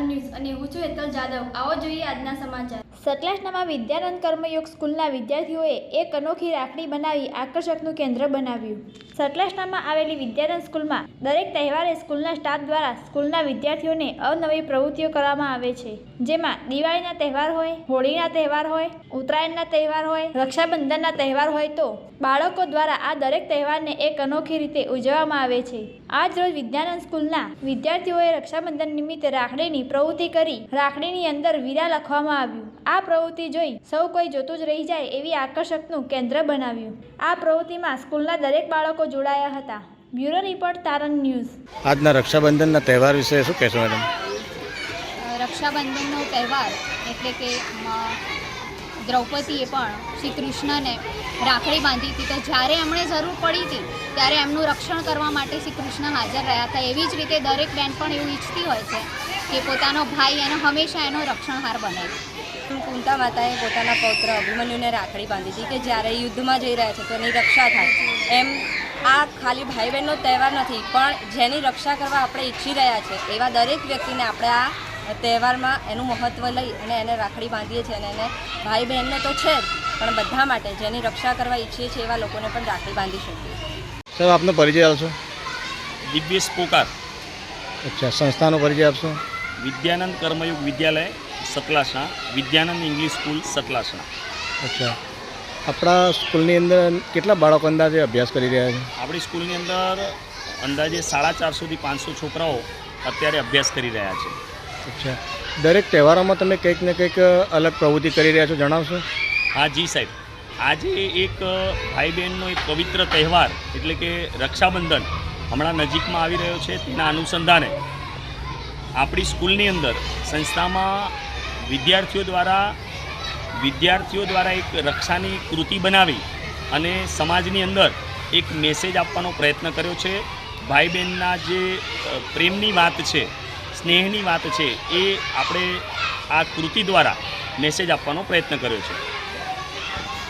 News અને હું છું હેતલ જાદવ. આવો જોઈએ આજના સમાચાર. સતલાસનામાં વિદ્યાનંદ કર્મયોગ સ્કૂલના વિદ્યાર્થીઓએ એક અનોખી રાખડી બનાવી આકર્ષકનું કેન્દ્ર બનાવ્યું. સતલાસનામાં આવેલી વિદ્યાનંદ સ્કૂલમાં દરેક તહેવારે સ્કૂલના સ્ટાફ દ્વારા સ્કૂલના વિદ્યાર્થીઓને અવનવી પ્રવૃત્તિઓ કરવામાં આવે છે. જેમાં દિવાળીના તહેવાર હોય, હોળીના તહેવાર હોય, ઉત્તરાયણના તહેવાર હોય, રક્ષાબંધનના તહેવાર હોય તો બાળકો દ્વારા આ દરેક તહેવારને એક અનોખી રીતે ઉજવવામાં આવે છે. આજ રોજ વિદ્યાનંદ સ્કૂલના વિદ્યાર્થીઓએ રક્ષાબંધન નિમિત્તે રાખડીની પ્રવૃત્તિ કરી રાખડીની અંદર વીરા લખવામાં આવ્યું. આ પ્રવૃત્તિ જોઈ સૌ કોઈ જોતું જ રહી જાય એવી આકર્ષકનું કેન્દ્ર બનાવ્યું. આ પ્રવૃત્તિમાં સ્કૂલના દરેક બાળકો જોડાયા હતા. Bureau report Taran news. આજના રક્ષાબંધનના તહેવાર વિશે શું કહેશો મેડમ રક્ષાબંધનનો તહેવાર એટલે કે દ્રૌપદીએ પણ શ્રી કૃષ્ણને રાખડી બાંધી હતી. તો જ્યારે એમણે જરૂર પડી હતી ત્યારે એમનું રક્ષણ કરવા માટે શ્રી કૃષ્ણ હાજર રહ્યા હતા. એવી જ રીતે દરેક બેન પણ એવું ઈચ્છતી હોય છે કે પોતાનો ભાઈ એનો હંમેશા એનો રક્ષણહાર બને. કુંતા માતાએ પોતાના પૌત્ર અભિમન્યુને રાખડી બાંધી હતી કે જ્યારે યુદ્ધમાં જઈ રહ્યા છે તો એની રક્ષા થાય. એમ આ ખાલી ભાઈ બહેનનો તહેવાર નથી પણ જેની રક્ષા કરવા આપણે ઈચ્છી રહ્યા છે એવા દરેક વ્યક્તિને આપણે આ તહેવારમાં એનું મહત્ત્વ લઈ અને એને રાખડી બાંધીએ છીએ અને એને ભાઈ બહેનને તો છે જ પણ બધા માટે જેની રક્ષા કરવા ઈચ્છીએ છીએ એવા લોકોને પણ રાખડી બાંધી શકીએ. સાહેબ આપનો પરિચય આપશો? દિવ્યેશ પોકાર. અચ્છા સંસ્થાનો પરિચય આપશો? Vidyanand Karmayug Vidyalaya Satlasana Vidyanand English school Satlasana. અચ્છા. આપણા સ્કૂલની અંદર કેટલા બાળકો અંદાજે અભ્યાસ કરી રહ્યા છે? આપણી સ્કૂલની અંદર અંદાજે સાડા ચારસોથી પાંચસો છોકરાઓ અત્યારે અભ્યાસ કરી રહ્યા છે. અચ્છા. દરેક તહેવારોમાં તમે કંઈક ને કંઈક અલગ પ્રવૃત્તિ કરી રહ્યા છો જણાવશો? હા જી સાહેબ. આજે એક ભાઈ બહેનનો એક પવિત્ર તહેવાર એટલે કે રક્ષાબંધન હમણાં નજીકમાં આવી રહ્યો છે તેના અનુસંધાને આપણી સ્કૂલની અંદર સંસ્થામાં વિદ્યાર્થીઓ દ્વારા વિદ્યાર્થીઓ દ્વારા એક રક્ષાની કૃતિ બનાવી અને સમાજની અંદર એક મેસેજ આપવાનો પ્રયત્ન કર્યો છે. ભાઈ બહેનના જે પ્રેમની વાત છે, સ્નેહની વાત છે, એ આપણે આ કૃતિ દ્વારા મેસેજ આપવાનો પ્રયત્ન કર્યો છે.